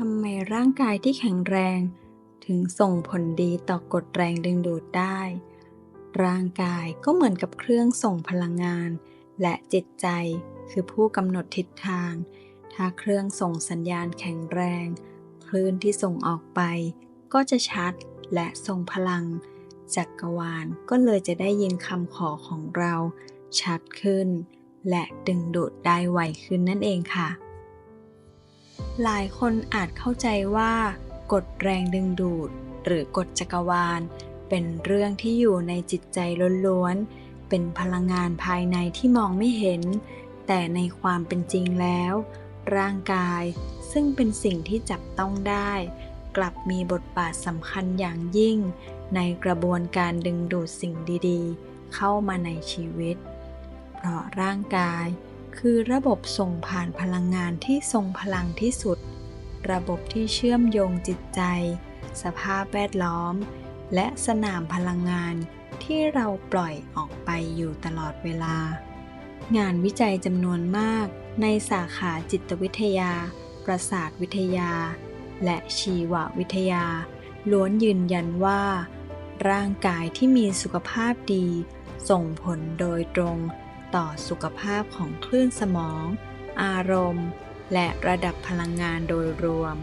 ทำไมร่างกายที่แข็งแรง ถึงส่งผลดีต่อกฎแรงดึงดูดได้ ร่างกายก็เหมือนกับเครื่องส่งพลังงาน และจิตใจคือผู้กำหนดทิศทาง ถ้าเครื่องส่งสัญญาณแข็งแรง คลื่นที่ส่งออกไป ก็จะชัดและทรงพลัง จักรวาลก็เลยจะได้ยินคำขอของเรา ชัดขึ้น และดึงดูดได้ไวขึ้นนั่นเองค่ะ หลายคนอาจเข้าใจว่ากฎแรงดึงดูด หรือกฎจักรวาล เป็นเรื่องที่อยู่ในจิตใจล้วนๆ เป็นพลังงานภายในที่มองไม่เห็น แต่ในความเป็นจริงแล้ว ร่างกายซึ่งเป็นสิ่งที่จับต้องได้ กลับมีบทบาทสำคัญอย่างยิ่ง ในกระบวนการดึงดูดสิ่งดีๆ เข้ามาในชีวิต เพราะร่างกาย คือระบบส่งผ่านพลังงานที่ทรงพลังที่สุด ระบบที่เชื่อมโยงจิตใจ สภาพแวดล้อม และสนามพลังงานที่เราปล่อยออกไปอยู่ตลอดเวลา งานวิจัยจำนวนมาก ในสาขาจิตวิทยา ประสาทวิทยา และชีววิทยา ล้วนยืนยันว่า ร่างกายที่มีสุขภาพดี ส่งผลโดยตรง ต่อสุขภาพของคลื่นสมอง อารมณ์ และระดับพลังงานโดยรวม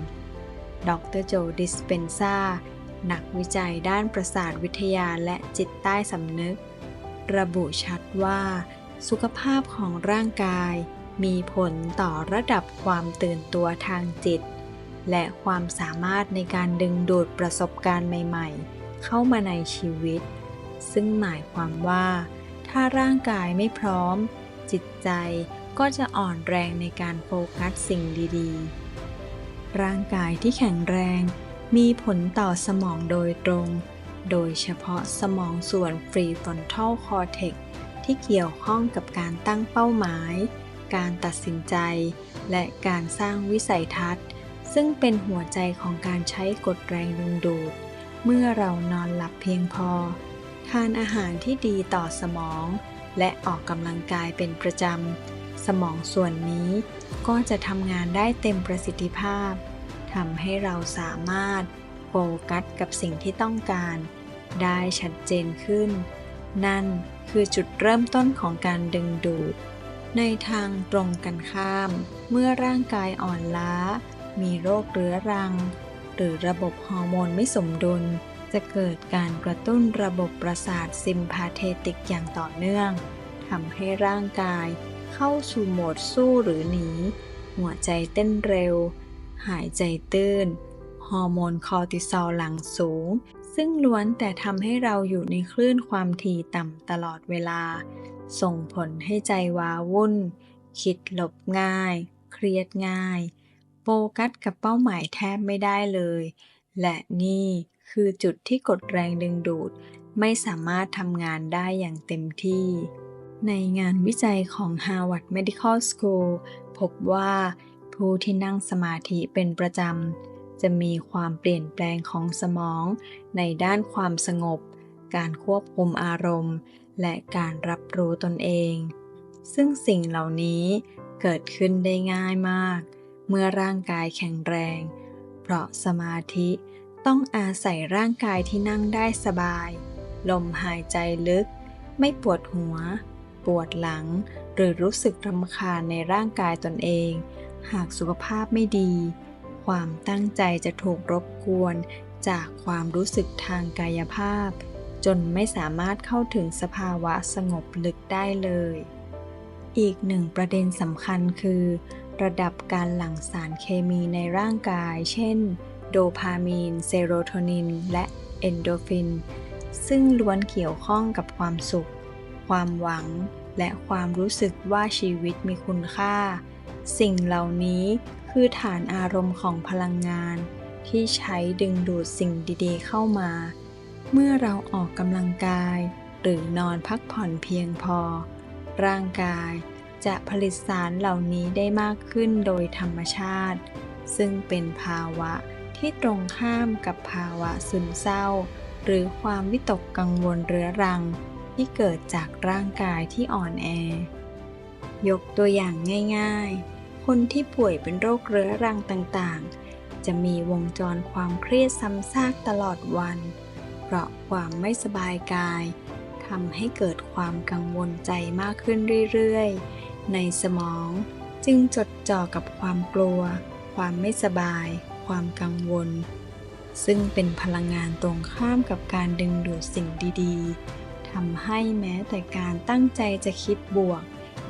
ดรโจดิสเปนซานักวิจัยด้านประสาทวิทยาและจิตใต้สำนึก ระบุชัดว่า สุขภาพของร่างกาย มีผลต่อระดับความตื่นตัวทางจิต และความสามารถในการดึงดูดประสบการณ์ใหม่ ๆ เข้ามาในชีวิต ซึ่งหมายความว่า ถ้าร่างกายไม่พร้อม จิตใจก็จะอ่อนแรงในการโฟกัสสิ่งดีๆ ร่างกายที่แข็งแรง มีผลต่อสมองโดยตรง โดยเฉพาะสมองส่วน prefrontal cortex ที่เกี่ยวข้องกับการตั้งเป้าหมาย การตัดสินใจ และการสร้างวิสัยทัศน์ ซึ่งเป็นหัวใจของการใช้กฎแรงดึงดูด เมื่อเรานอนหลับเพียงพอ ทานอาหารที่ดีต่อสมอง และออกกำลังกายเป็นประจำ สมองส่วนนี้ก็จะทำงานได้เต็มประสิทธิภาพทำให้เราสามารถโฟกัสกับสิ่งที่ต้องการ ได้ชัดเจนขึ้น นั่นคือจุดเริ่มต้นของการดึงดูด ในทางตรงกันข้าม เมื่อร่างกายอ่อนล้า มีโรคเรื้อรัง หรือระบบฮอร์โมนไม่สมดุล จะเกิดการกระตุ้นระบบประสาทซิมพาเทติกอย่างต่อเนื่องทำให้ร่างกายเข้าสู่โหมดสู้หรือหนี หัวใจเต้นเร็ว หายใจตื้น ฮอร์โมนคอร์ติซอลหลังสูง ซึ่งล้วนแต่ทำให้เราอยู่ในคลื่นความถี่ต่ำตลอดเวลา ส่งผลให้ใจว้าวุ่น คิดหลบง่าย เครียดง่าย โฟกัสกับเป้าหมายแทบไม่ได้เลย และนี่ คือจุดที่กดแรงดึงดูดไม่สามารถทำงานได้อย่างเต็มที่ ในงานวิจัยของ Harvard Medical School พบว่าผู้ที่นั่งสมาธิเป็นประจำ จะมีความเปลี่ยนแปลงของสมอง ในด้านความสงบ การควบคุมอารมณ์ และการรับรู้ตนเอง ซึ่งสิ่งเหล่านี้เกิดขึ้นได้ง่ายมาก เมื่อร่างกายแข็งแรง เพราะสมาธิ ต้องอาศัยร่างกายที่นั่งได้สบาย ลมหายใจลึก ไม่ปวดหัว ปวดหลัง หรือรู้สึกรำคาญในร่างกายตนเอง หากสุขภาพไม่ดี ความตั้งใจจะถูกรบกวนจากความรู้สึกทางกายภาพ จนไม่สามารถเข้าถึงสภาวะสงบลึกได้เลย อีกหนึ่งประเด็นสำคัญคือ ระดับการหลั่งสารเคมีในร่างกาย เช่น โดพามีน เซโรโทนิน และเอนโดฟิน ซึ่งล้วนเกี่ยวข้องกับความสุข ความหวัง และความรู้สึกว่าชีวิตมีคุณค่า สิ่งเหล่านี้คือฐานอารมณ์ของพลังงาน ที่ใช้ดึงดูดสิ่งดีๆเข้ามา เมื่อเราออกกำลังกาย หรือนอนพักผ่อนเพียงพอ ร่างกายจะผลิตสารเหล่านี้ได้มากขึ้นโดยธรรมชาติ ซึ่งเป็นภาวะ ที่ตรงข้ามกับภาวะซึมเศร้า หรือความวิตกกังวลเรื้อรังที่เกิดจากร่างกายที่อ่อนแอ ยกตัวอย่างง่าย ๆ คนที่ป่วยเป็นโรคเรื้อรังต่างๆ จะมีวงจรความเครียดซ้ำซากตลอดวัน เพราะความไม่สบายกายทำให้เกิดความกังวลใจมากขึ้นเรื่อยๆ ในสมองจึงจดจ่อกับความกลัว ความไม่สบาย ความกังวล ซึ่งเป็นพลังงานตรงข้ามกับการดึงดูดสิ่งดีๆทำให้แม้แต่การตั้งใจจะคิดบวก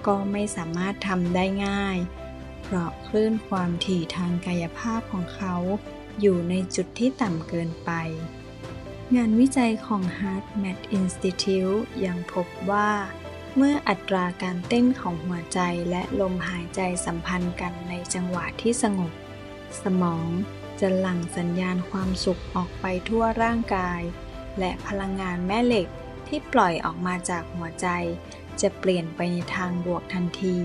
ก็ไม่สามารถทำได้ง่าย เพราะคลื่นความถี่ทางกายภาพของเขาอยู่ในจุดที่ต่ำเกินไป งานวิจัยของ HeartMath Institute ยังพบว่า เมื่ออัตราการเต้นของหัวใจและลมหายใจสัมพันธ์กันในจังหวะที่สงบ สมองจะหลั่งสัญญาณความสุขออกไปทั่วร่างกาย และพลังงานแม่เหล็กที่ปล่อยออกมาจากหัวใจ จะเปลี่ยนไปในทางบวกทันที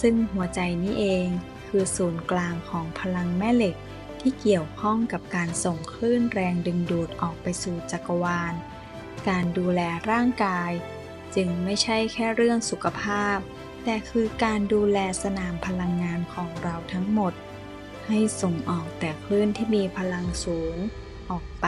ซึ่งหัวใจนี้เองคือศูนย์กลางของพลังแม่เหล็กที่เกี่ยวข้องกับการส่งคลื่นแรงดึงดูดออกไปสู่จักรวาล การดูแลร่างกาย จึงไม่ใช่แค่เรื่องสุขภาพ แต่คือการดูแลสนามพลังงานของเราทั้งหมด ให้ส่งออกแต่คลื่นที่มีพลังสูงออกไป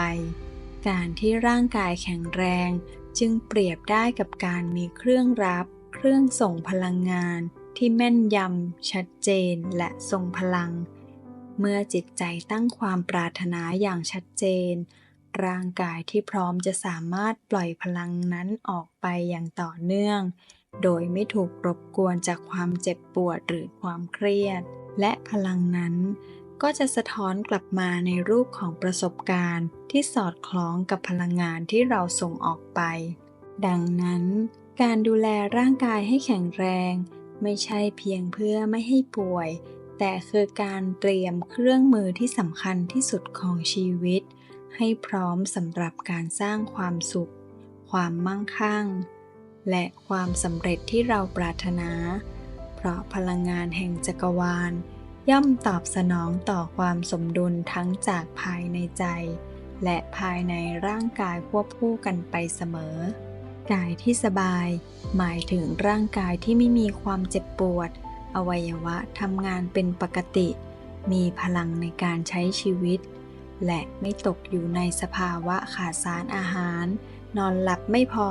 การที่ร่างกายแข็งแรงจึงเปรียบได้กับการมีเครื่องรับ เครื่องส่งพลังงานที่แม่นยำ ชัดเจนและทรงพลัง เมื่อจิตใจตั้งความปรารถนาอย่างชัดเจน ร่างกายที่พร้อมจะสามารถปล่อยพลังนั้นออกไปอย่างต่อเนื่อง โดยไม่ถูกรบกวนจากความเจ็บปวดหรือความเครียด และพลังนั้น ก็จะสะท้อนกลับมาในรูปของประสบการณ์ที่สอดคล้องกับพลังงานที่เราส่งออกไป ดังนั้น การดูแลร่างกายให้แข็งแรง ไม่ใช่เพียงเพื่อไม่ให้ป่วย แต่คือการเตรียมเครื่องมือที่สำคัญที่สุดของชีวิต ให้พร้อมสำหรับการสร้างความสุข ความมั่งคั่ง และความสำเร็จที่เราปรารถนา ราะพลังงานแห่งจักรวาล ย่อมตอบสนองต่อความสมดุลทั้งจากภายในใจ และภายในร่างกายควบคู่กันไปเสมอ กายที่สบาย หมายถึงร่างกายที่ไม่มีความเจ็บปวด อวัยวะทำงานเป็นปกติ มีพลังในการใช้ชีวิต และไม่ตกอยู่ในสภาวะขาดสารอาหาร นอนหลับไม่พอ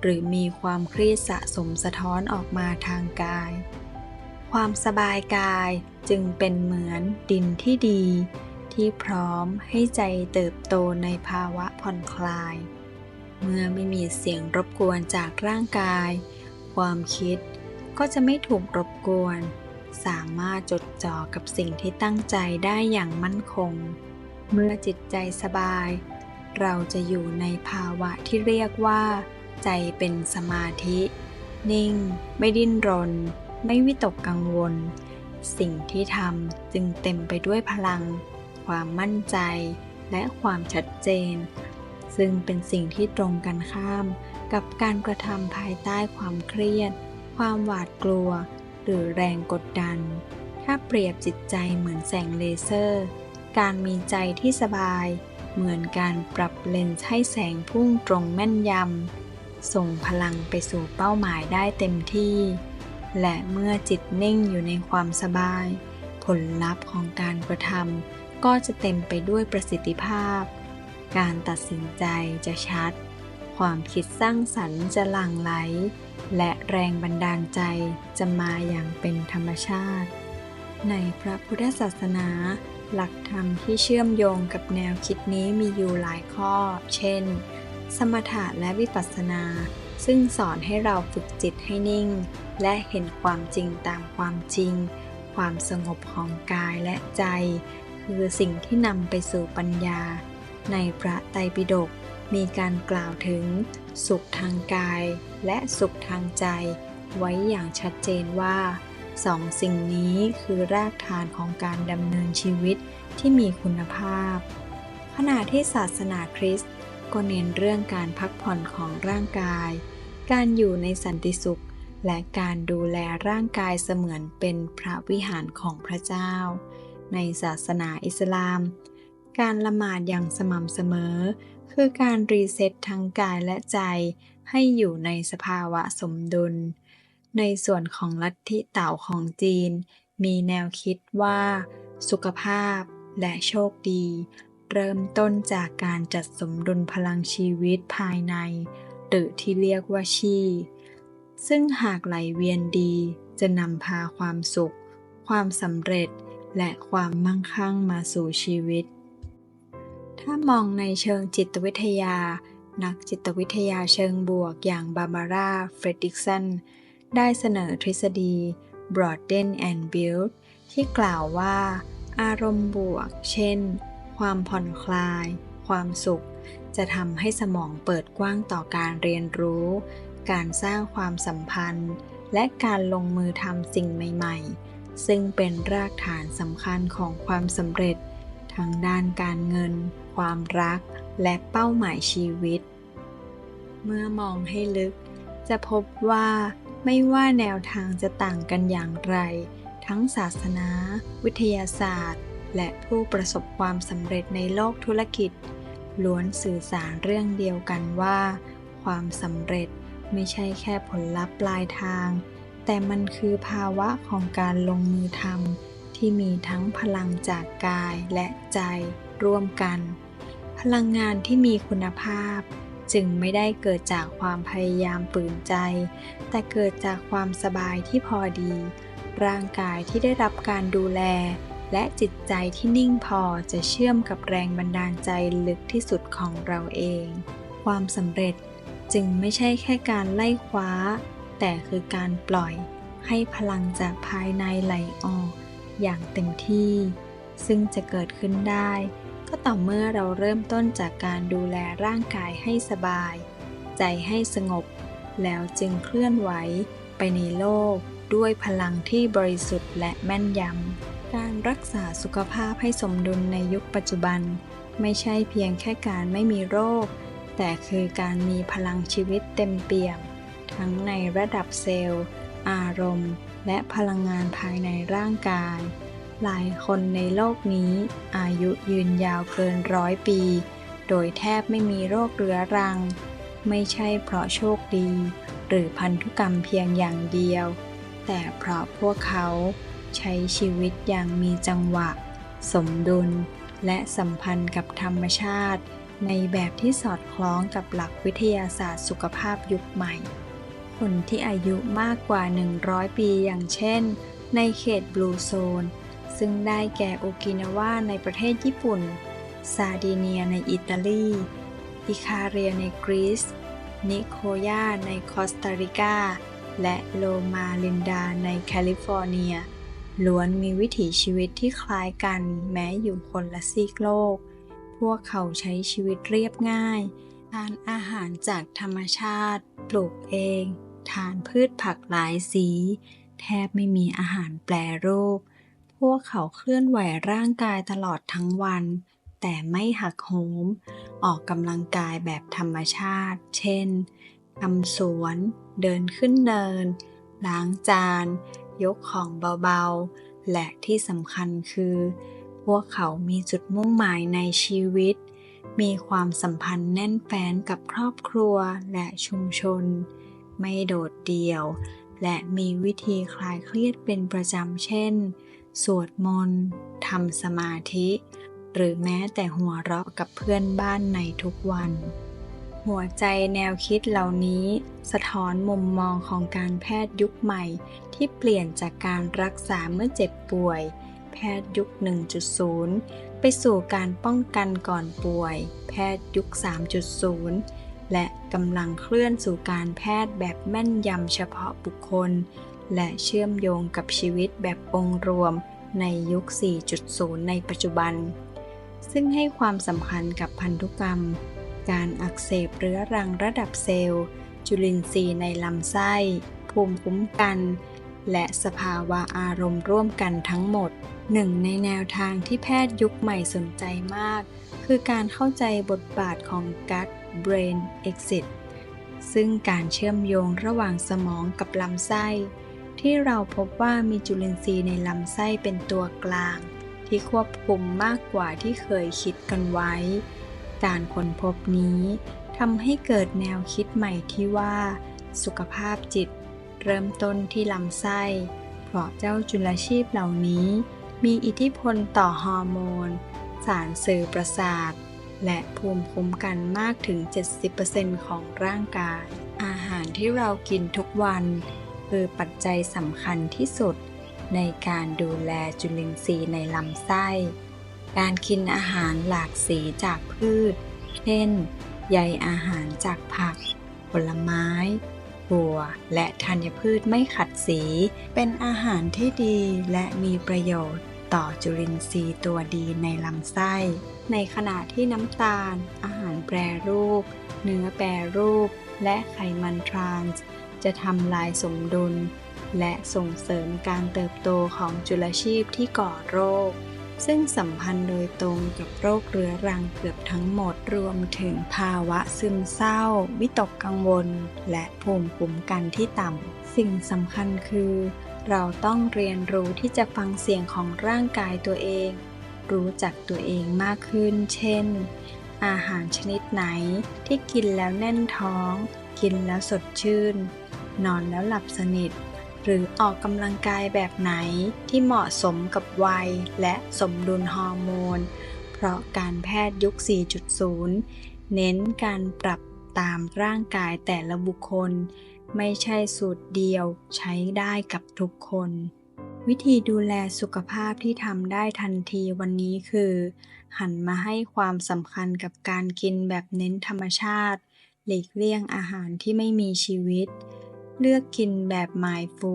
หรือมีความเครียดสะสมสะท้อนออกมาทางกาย ความสบายกายจึงเป็นเหมือนดินที่ดี ที่พร้อมให้ใจเติบโตในภาวะผ่อนคลาย เมื่อไม่มีเสียงรบกวนจากร่างกาย ความคิดก็จะไม่ถูกรบกวน สามารถจดจ่อกับสิ่งที่ตั้งใจได้อย่างมั่นคง เมื่อจิตใจสบาย เราจะอยู่ในภาวะที่เรียกว่า ใจเป็นสมาธิ นิ่ง ไม่ดิ้นรน ไม่วิตกกังวล สิ่งที่ทำจึงเต็มไปด้วยพลัง ความมั่นใจ และความชัดเจน ซึ่งเป็นสิ่งที่ตรงกันข้าม กับการกระทำภายใต้ความเครียด ความหวาดกลัว หรือแรงกดดัน ถ้าเปรียบจิตใจเหมือนแสงเลเซอร์ การมีใจที่สบาย เหมือนการปรับเลนส์ให้แสงพุ่งตรงแม่นยำส่งพลังไปสู่เป้าหมายได้เต็มที่ และเมื่อจิตนิ่งอยู่ในความสบาย ผลลัพธ์ของการกระทำก็จะเต็มไปด้วยประสิทธิภาพ การตัดสินใจจะชัด ความคิดสร้างสรรค์จะหลั่งไหล และแรงบันดาลใจจะมาอย่างเป็นธรรมชาติ ในพระพุทธศาสนา หลักธรรมที่เชื่อมโยงกับแนวคิดนี้มีอยู่หลายข้อ เช่น สมถะและวิปัสสนา ซึ่งสอนให้เราฝึกจิตให้นิ่ง และเห็นความจริงตามความจริง ความสงบของกายและใจ คือสิ่งที่นำไปสู่ปัญญา ในพระไตรปิฎกมีการกล่าวถึง สุขทางกายและสุขทางใจ ไว้อย่างชัดเจนว่าสองสิ่งนี้คือรากฐานของการดำเนินชีวิตที่มีคุณภาพ ขณะที่ศาสนาคริสต์ ก็เน้นเรื่องการพักผ่อนของร่างกาย การอยู่ในสันติสุข และการดูแลร่างกายเสมือนเป็นพระวิหารของพระเจ้า ในศาสนาอิสลาม การละหมาดอย่างสม่ำเสมอ คือการรีเซ็ตทั้งกายและใจ ให้อยู่ในสภาวะสมดุล ในส่วนของลัทธิเต่าของจีน มีแนวคิดว่า สุขภาพและโชคดี เริ่มต้นจากการจัดสมดุลพลังชีวิตภายใน หรือที่เรียกว่าชี ซึ่งหากไหลเวียนดีจะนำพาความสุข ความสำเร็จ และความมั่งคั่งมาสู่ชีวิต ถ้ามองในเชิงจิตวิทยา นักจิตวิทยาเชิงบวกอย่างบาบาร่า เฟรดิกสัน ได้เสนอทฤษฎี Broaden and Build ที่กล่าวว่า อารมณ์บวก เช่น ความผ่อนคลาย ความสุข จะทำให้สมองเปิดกว้างต่อการเรียนรู้ การสร้างความสัมพันธ์ และการลงมือทำสิ่งใหม่ ๆ ซึ่งเป็นรากฐานสำคัญของความสำเร็จ ทั้งด้านการเงิน ความรัก และเป้าหมายชีวิต เมื่อมองให้ลึก จะพบว่าไม่ว่าแนวทางจะต่างกันอย่างไร ทั้งศาสนา วิทยาศาสตร์ และผู้ประสบความสำเร็จในโลกธุรกิจ ล้วนสื่อสารเรื่องเดียวกันว่า ความสำเร็จไม่ใช่แค่ผลลัพธ์ปลายทาง แต่มันคือภาวะของการลงมือทำที่มีทั้งพลังจากกายและใจร่วมกัน พลังงานที่มีคุณภาพ จึงไม่ได้เกิดจากความพยายามปืนใจ แต่เกิดจากความสบายที่พอดี ร่างกายที่ได้รับการดูแล และจิตใจที่นิ่งพอจะเชื่อมกับแรงบันดาลใจลึกที่สุดของเราเอง ความสำเร็จจึงไม่ใช่แค่การไล่คว้า แต่คือการปล่อยให้พลังจากภายในไหลออกอย่างเต็มที่ ซึ่งจะเกิดขึ้นได้ ก็ต่อเมื่อเราเริ่มต้นจากการดูแลร่างกายให้สบาย ใจให้สงบ แล้วจึงเคลื่อนไหวไปในโลกด้วยพลังที่บริสุทธิ์และแม่นยำ การรักษาสุขภาพให้สมดุลในยุคปัจจุบัน ไม่ใช่เพียงแค่การไม่มีโรค แต่คือการมีพลังชีวิตเต็มเปี่ยม ทั้งในระดับเซลล์ อารมณ์ และพลังงานภายในร่างกาย หลายคนในโลกนี้อายุยืนยาวเกินร้อยปี โดยแทบไม่มีโรคเรื้อรัง ไม่ใช่เพราะโชคดี หรือพันธุกรรมเพียงอย่างเดียว แต่เพราะพวกเขา ใช้ชีวิตอย่างมีจังหวะ สมดุล และสัมพันธ์กับธรรมชาติ ในแบบที่สอดคล้องกับหลักวิทยาศาสตร์สุขภาพยุคใหม่ คนที่อายุมากกว่า 100 ปีอย่างเช่น ในเขตบลูโซน ซึ่งได้แก่โอกินาวาในประเทศญี่ปุ่น ซาดิเนียในอิตาลี อิคาเรียในกรีซ นิโคยาในคอสตาริกาและโลมาลินดาในแคลิฟอร์เนีย ล้วนมีวิถีชีวิตที่คล้ายกันแม้อยู่คนละซีกโลก พวกเขาใช้ชีวิตเรียบง่าย ทานอาหารจากธรรมชาติ ปลูกเอง ทานพืชผักหลายสี แทบไม่มีอาหารแปรรูป พวกเขาเคลื่อนไหวร่างกายตลอดทั้งวัน แต่ไม่หักโหม ออกกำลังกายแบบธรรมชาติ เช่นทำสวน เดินขึ้นเนิน ล้างจาน ยกของเบาๆ และที่สำคัญคือ พวกเขามีจุดมุ่งหมายในชีวิต มีความสัมพันธ์แน่นแฟ้นกับครอบครัวและชุมชน ไม่โดดเดี่ยว และมีวิธีคลายเครียดเป็นประจำเช่น สวดมนต์ทำสมาธิ หรือแม้แต่หัวเราะกับเพื่อนบ้านในทุกวันหัวใจแนวคิดเหล่านี้ สะท้อนมุมมองของการแพทย์ยุคใหม่ ที่เปลี่ยนจากการรักษาเมื่อเจ็บป่วย แพทย์ยุค 1.0 ไปสู่การป้องกันก่อนป่วย แพทย์ยุค 3.0 และกำลังเคลื่อนสู่การแพทย์แบบแม่นยำเฉพาะบุคคล และเชื่อมโยงกับชีวิตแบบองค์รวมในยุค 4.0 ในปัจจุบัน ซึ่งให้ความสำคัญกับพันธุกรรม การอักเสบเรื้อรังระดับเซลล์ จุลินทรีย์ในลำไส้ ภูมิคุ้มกัน และสภาวะอารมณ์ร่วมกันทั้งหมด หนึ่งในแนวทางที่แพทย์ยุคใหม่สนใจมาก คือการเข้าใจบทบาทของ gut brain exit ซึ่งการเชื่อมโยงระหว่างสมองกับลำไส้ ที่เราพบว่ามีจุลินทรีย์ในลำไส้เป็นตัวกลาง ที่ควบคุมมากกว่าที่เคยคิดกันไว้ การค้นพบนี้ทำให้เกิดแนวคิดใหม่ที่ว่า สุขภาพจิต เริ่มต้นที่ลำไส้ เพราะเจ้าจุลชีพเหล่านี้ มีอิทธิพลต่อฮอร์โมน สารสื่อประสาท และภูมิคุ้มกันมากถึง 70%ของร่างกาย อาหารที่เรากินทุกวัน คือปัจจัยสำคัญที่สุด ในการดูแลจุลินทรีย์ในลำไส้ การกินอาหารหลากสีจากพืช เช่น ใยอาหารจากผัก ผลไม้ บัว และธัญพืชไม่ขัดสี เป็นอาหารที่ดีและมีประโยชน์ต่อจุลินทรีย์ตัวดีในลำไส้ ในขณะที่น้ำตาล อาหารแปรรูป เนื้อแปรรูป และไขมันทรานส์จะทำลายสมดุล และส่งเสริมการเติบโตของจุลชีพที่ก่อโรค ซึ่งสัมพันธ์โดยตรงกับโรคเรื้อรังเกือบทั้งหมดรวมถึงภาวะซึมเศร้า วิตกกังวล และภูมิคุ้มกันที่ต่ำ สิ่งสำคัญคือ เราต้องเรียนรู้ที่จะฟังเสียงของร่างกายตัวเอง รู้จักตัวเองมากขึ้น เช่น อาหารชนิดไหนที่กินแล้วแน่นท้อง กินแล้วสดชื่น นอนแล้วหลับสนิท หรือออกกำลังกายแบบไหนที่เหมาะสมกับวัยและสมดุลฮอร์โมน เพราะการแพทย์ยุค 4.0 เน้นการปรับตามร่างกายแต่ละบุคคล ไม่ใช่สูตรเดียวใช้ได้กับทุกคน วิธีดูแลสุขภาพที่ทำได้ทันทีวันนี้คือ หันมาให้ความสำคัญกับการกินแบบเน้นธรรมชาติ หลีกเลี่ยงอาหารที่ไม่มีชีวิต เลือกกินแบบหมายฟู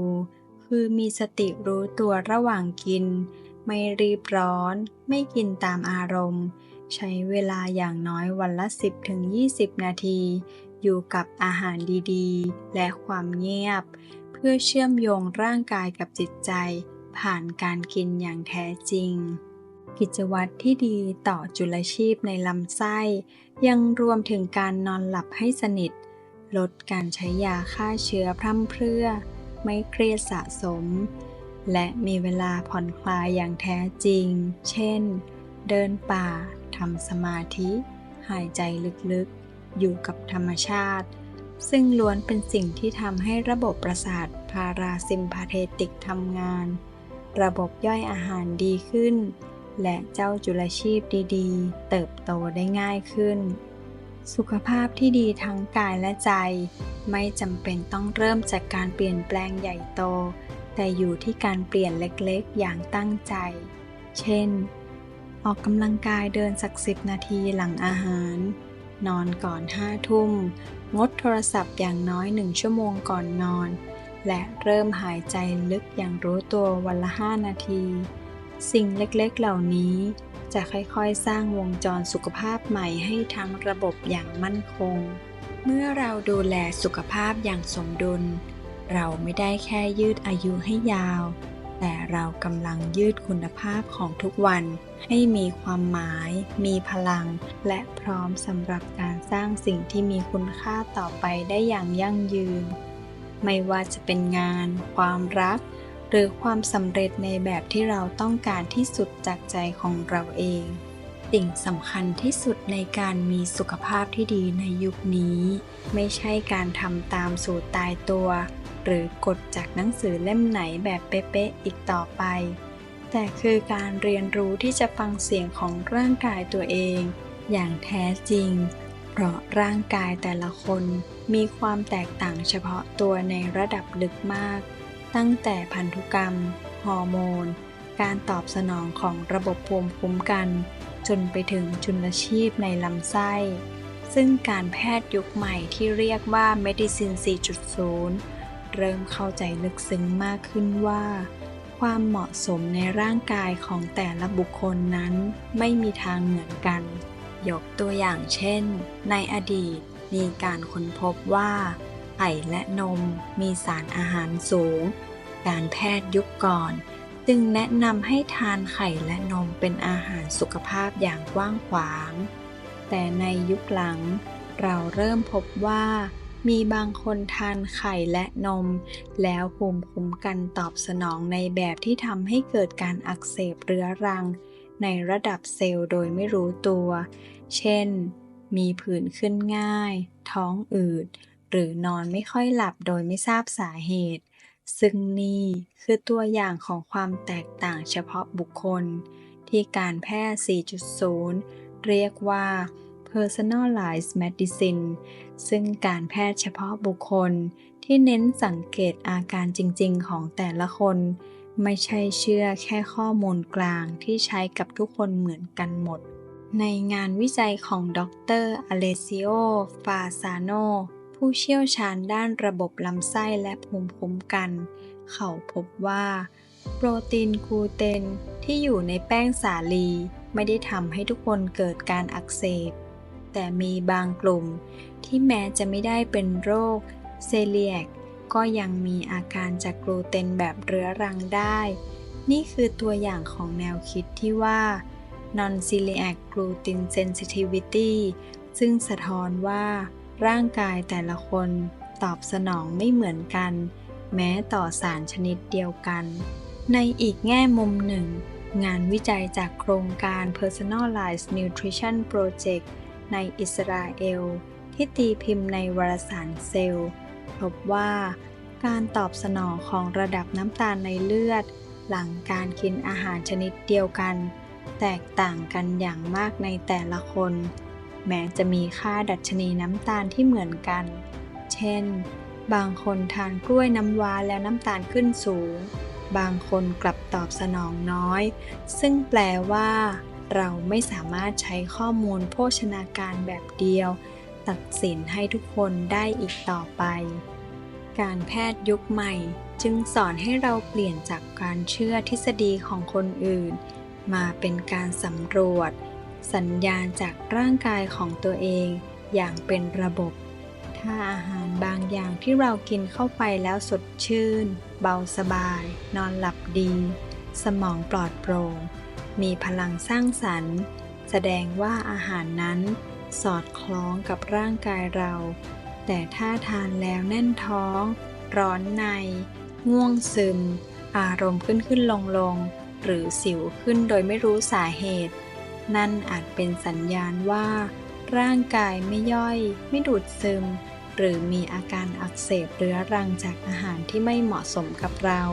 คือมีสติรู้ตัวระหว่างกิน ไม่รีบร้อน ไม่กินตามอารมณ์ ใช้เวลาอย่างน้อยวันละ 10-20 นาที อยู่กับอาหารดีๆ และความเงียบ เพื่อเชื่อมโยงร่างกายกับจิตใจ ผ่านการกินอย่างแท้จริงกิจวัตรที่ดีต่อจุลชีพในลำไส้ ยังรวมถึงการนอนหลับให้สนิท ลดการใช้ยาฆ่าเชื้อพร่ำเพรื่อ ไม่เครียดสะสม และมีเวลาผ่อนคลายอย่างแท้จริง เช่น เดินป่าทำสมาธิ หายใจลึกๆ อยู่กับธรรมชาติ ซึ่งล้วนเป็นสิ่งที่ทำให้ระบบประสาทพาราซิมพาเทติกทำงาน ระบบย่อยอาหารดีขึ้น และเจ้าจุลชีพดีๆ เติบโตได้ง่ายขึ้น สุขภาพที่ดีทั้งกายและใจ ไม่จำเป็นต้องเริ่มจากการเปลี่ยนแปลงใหญ่โต แต่อยู่ที่การเปลี่ยนเล็กๆ อย่างตั้งใจ เช่น ออกกำลังกายเดินสักสิบนาทีหลังอาหาร นอนก่อนห้าทุ่ม งดโทรศัพท์อย่างน้อยหนึ่งชั่วโมงก่อนนอน และเริ่มหายใจลึกอย่างรู้ตัววันละห้านาที สิ่งเล็กๆเหล่านี้จะค่อยๆ สร้างวงจรสุขภาพใหม่ให้ทั้งระบบอย่างมั่นคง เมื่อเราดูแลสุขภาพอย่างสมดุล เราไม่ได้แค่ยืดอายุให้ยาว แต่เรากำลังยืดคุณภาพของทุกวัน ให้มีความหมาย มีพลัง และพร้อมสำหรับการสร้างสิ่งที่มีคุณค่าต่อไปได้อย่างยั่งยืน ไม่ว่าจะเป็นงาน ความรัก หรือความสำเร็จในแบบที่เราต้องการที่สุดจากใจของเราเอง สิ่งสำคัญที่สุดในการมีสุขภาพที่ดีในยุคนี้ ไม่ใช่การทำตามสูตรตายตัว หรือกฎจากหนังสือเล่มไหนแบบเป๊ะๆอีกต่อไป แต่คือการเรียนรู้ที่จะฟังเสียงของร่างกายตัวเอง อย่างแท้จริง เพราะร่างกายแต่ละคนมีความแตกต่างเฉพาะตัวในระดับลึกมาก ตั้งแต่พันธุกรรม ฮอร์โมน การตอบสนองของระบบภูมิคุ้มกัน จนไปถึงจุลชีพในลำไส้ ซึ่งการแพทย์ยุคใหม่ที่เรียกว่า Medicine 4.0 เริ่มเข้าใจลึกซึ้งมากขึ้นว่า ความเหมาะสมในร่างกายของแต่ละบุคคลนั้นไม่มีทางเหมือนกัน ยกตัวอย่างเช่น ในอดีตมีการค้นพบว่า ไข่และนมมีสารอาหารสูง การแพทย์ยุคก่อน จึงแนะนำให้ทานไข่และนมเป็นอาหารสุขภาพอย่างกว้างขวาง แต่ในยุคหลัง เราเริ่มพบว่ามีบางคนทานไข่และนม แล้วภูมิคุ้มกันตอบสนองในแบบที่ทำให้เกิดการอักเสบเรื้อรัง ในระดับเซลล์โดยไม่รู้ตัว เช่น มีผื่นขึ้นง่าย ท้องอืด หรือนอนไม่ค่อยหลับโดยไม่ทราบสาเหตุ ซึ่งนี่คือตัวอย่างของความแตกต่างเฉพาะบุคคล ที่การแพทย์ 4.0 เรียกว่า personalized medicine ซึ่งการแพทย์เฉพาะบุคคลที่เน้นสังเกตอาการจริง ๆ ของแต่ละคน ไม่ใช่เชื่อแค่ข้อมูลกลางที่ใช้กับทุกคนเหมือนกันหมด ในงานวิจัยของดรอเลซิโอ ฟาซาโน ผู้เชี่ยวชาญด้านระบบลำไส้และภูมิคุ้มกัน เขาพบว่า โปรตีนกลูเตนที่อยู่ในแป้งสาลี ไม่ได้ทำให้ทุกคนเกิดการอักเสบ แต่มีบางกลุ่มที่แม้จะไม่ได้เป็นโรคเซเลียกก็ยังมีอาการจากกลูเตนแบบเรื้อรังได้ นี่คือตัวอย่างของแนวคิดที่ว่า non-celiac gluten sensitivity ซึ่งสะท้อนว่า ร่างกายแต่ละคนตอบสนองไม่เหมือนกัน แม้ต่อสารชนิดเดียวกัน ในอีกแง่มุมหนึ่ง งานวิจัยจากโครงการ Personalized Nutrition Project ในอิสราเอล ที่ตีพิมพ์ในวารสารเซลล์พบว่าการตอบสนองของระดับน้ำตาลในเลือด หลังการกินอาหารชนิดเดียวกัน แตกต่างกันอย่างมากในแต่ละคน แม้จะมีค่าดัชนีน้ำตาลที่เหมือนกัน เช่น บางคนทานกล้วยน้ำว้าแล้วน้ำตาลขึ้นสูง บางคนกลับตอบสนองน้อย ซึ่งแปลว่า เราไม่สามารถใช้ข้อมูลโภชนาการแบบเดียว ตัดสินให้ทุกคนได้อีกต่อไป การแพทย์ยุคใหม่จึงสอนให้เราเปลี่ยนจากการเชื่อทฤษฎีของคนอื่น มาเป็นการสำรวจ สัญญาณจากร่างกายของตัวเองอย่างเป็นระบบ ถ้าอาหารบางอย่างที่เรากินเข้าไปแล้วสดชื่น เบาสบาย นอนหลับดี สมองปลอดโปร่ง มีพลังสร้างสรรค์ แสดงว่าอาหารนั้นสอดคล้องกับร่างกายเรา แต่ถ้าทานแล้วแน่นท้อง ร้อนใน ง่วงซึม อารมณ์ขึ้นขึ้นลงลง หรือสิวขึ้นโดยไม่รู้สาเหตุ นั่นอาจเป็นสัญญาณว่า ร่างกายไม่ย่อย ไม่ดูดซึม หรือมีอาการอักเสบเรื้อรังจากอาหารที่ไม่เหมาะสมกับเรา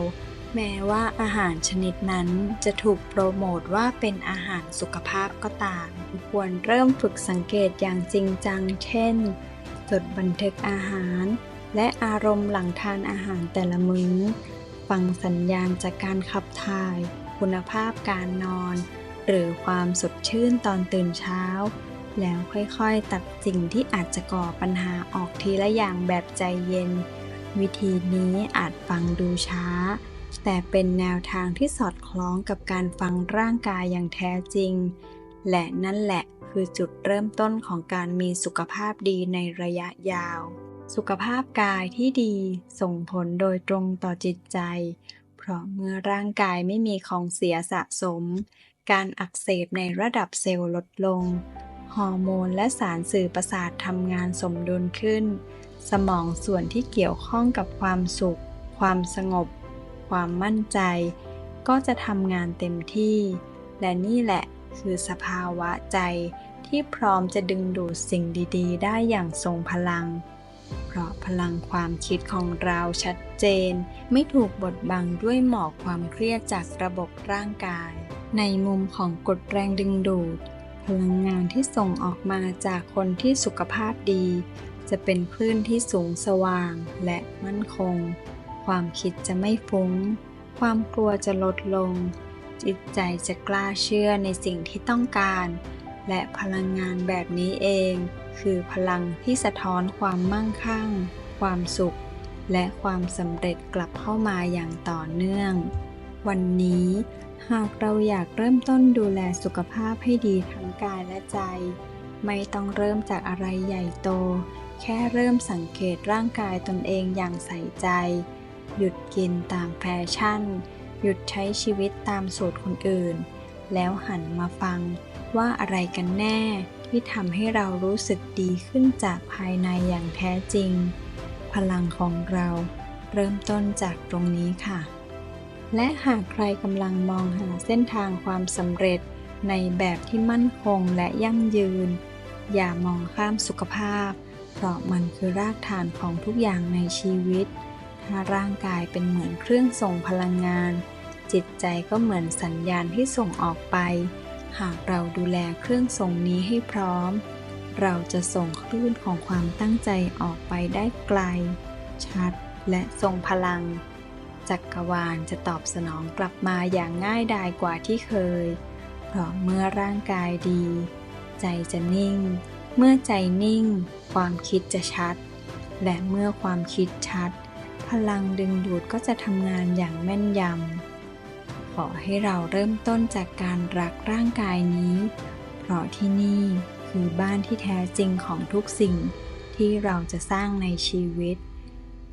แม้ว่าอาหารชนิดนั้นจะถูกโปรโมทว่าเป็นอาหารสุขภาพก็ตาม ควรเริ่มฝึกสังเกตอย่างจริงจัง เช่น จดบันทึกอาหาร และอารมณ์หลังทานอาหารแต่ละมื้อ ฟังสัญญาณจากการขับถ่าย คุณภาพการนอน หรือความสดชื่นตอนตื่นเช้า แล้วค่อยๆ ตัดสิ่งที่อาจจะก่อปัญหาออกทีละอย่างแบบใจเย็น วิธีนี้อาจฟังดูช้า แต่เป็นแนวทางที่สอดคล้องกับการฟังร่างกายอย่างแท้จริง และนั่นแหละคือจุดเริ่มต้นของการมีสุขภาพดีในระยะยาว สุขภาพกายที่ดีส่งผลโดยตรงต่อจิตใจ เพราะเมื่อร่างกายไม่มีของเสียสะสม การอักเสบในระดับเซลล์ลดลง ฮอร์โมนและสารสื่อประสาททำงานสมดุลขึ้น สมองส่วนที่เกี่ยวข้องกับความสุข ความสงบ ความมั่นใจ ก็จะทำงานเต็มที่ และนี่แหละคือสภาวะใจที่พร้อมจะดึงดูดสิ่งดีๆ ได้อย่างทรงพลัง เพราะพลังความคิดของเราชัดเจน ไม่ถูกบดบังด้วยหมอกความเครียดจากระบบร่างกาย ในมุมของกฎแรงดึงดูด พลังงานที่ส่งออกมาจากคนที่สุขภาพดี จะเป็นคลื่นที่สูงสว่างและมั่นคง ความคิดจะไม่ฟุง้ง ความกลัวจะลดลง จิตใจจะกล้าเชื่อในสิ่งที่ต้องการ และพลังงานแบบนี้เอง คือพลังที่สะท้อนความมั่งคั่ง ความสุข และความสำเร็จกลับเข้ามาอย่างต่อเนื่อง วันนี้ หากเราอยากเริ่มต้นดูแลสุขภาพให้ดีทั้งกายและใจ ไม่ต้องเริ่มจากอะไรใหญ่โต แค่เริ่มสังเกตร่างกายตนเองอย่างใส่ใจ หยุดกินตามแฟชั่น หยุดใช้ชีวิตตามสูตรคนอื่น แล้วหันมาฟังว่าอะไรกันแน่ที่ทำให้เรารู้สึกดีขึ้นจากภายในอย่างแท้จริง พลังของเราเริ่มต้นจากตรงนี้ค่ะ และหากใครกำลังมองหาเส้นทางความสำเร็จในแบบที่มั่นคงและยั่งยืน อย่ามองข้ามสุขภาพ เพราะมันคือรากฐานของทุกอย่างในชีวิต ถ้าร่างกายเป็นเหมือนเครื่องส่งพลังงาน จิตใจก็เหมือนสัญญาณที่ส่งออกไป หากเราดูแลเครื่องส่งนี้ให้พร้อม เราจะส่งคลื่นของความตั้งใจออกไปได้ไกล ชัดและทรงพลัง จักรวาลจะตอบสนองกลับมาอย่างง่ายดายกว่าที่เคย เพราะเมื่อร่างกายดี ใจจะนิ่ง เมื่อใจนิ่ง ความคิดจะชัด และเมื่อความคิดชัด พลังดึงดูดก็จะทำงานอย่างแม่นยำ ขอให้เราเริ่มต้นจากการรักร่างกายนี้ เพราะที่นี่คือบ้านที่แท้จริงของทุกสิ่งที่เราจะสร้างในชีวิต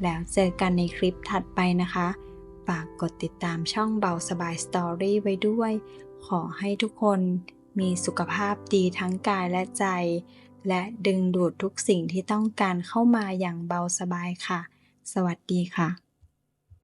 แล้วเจอกันในคลิปถัดไปนะคะ ฝากกดติดตามช่องเบาสบายสตอรี่ไว้ด้วย ขอให้ทุกคนมีสุขภาพดีทั้งกายและใจ และดึงดูดทุกสิ่งที่ต้องการเข้ามาอย่างเบาสบายค่ะ สวัสดีค่ะ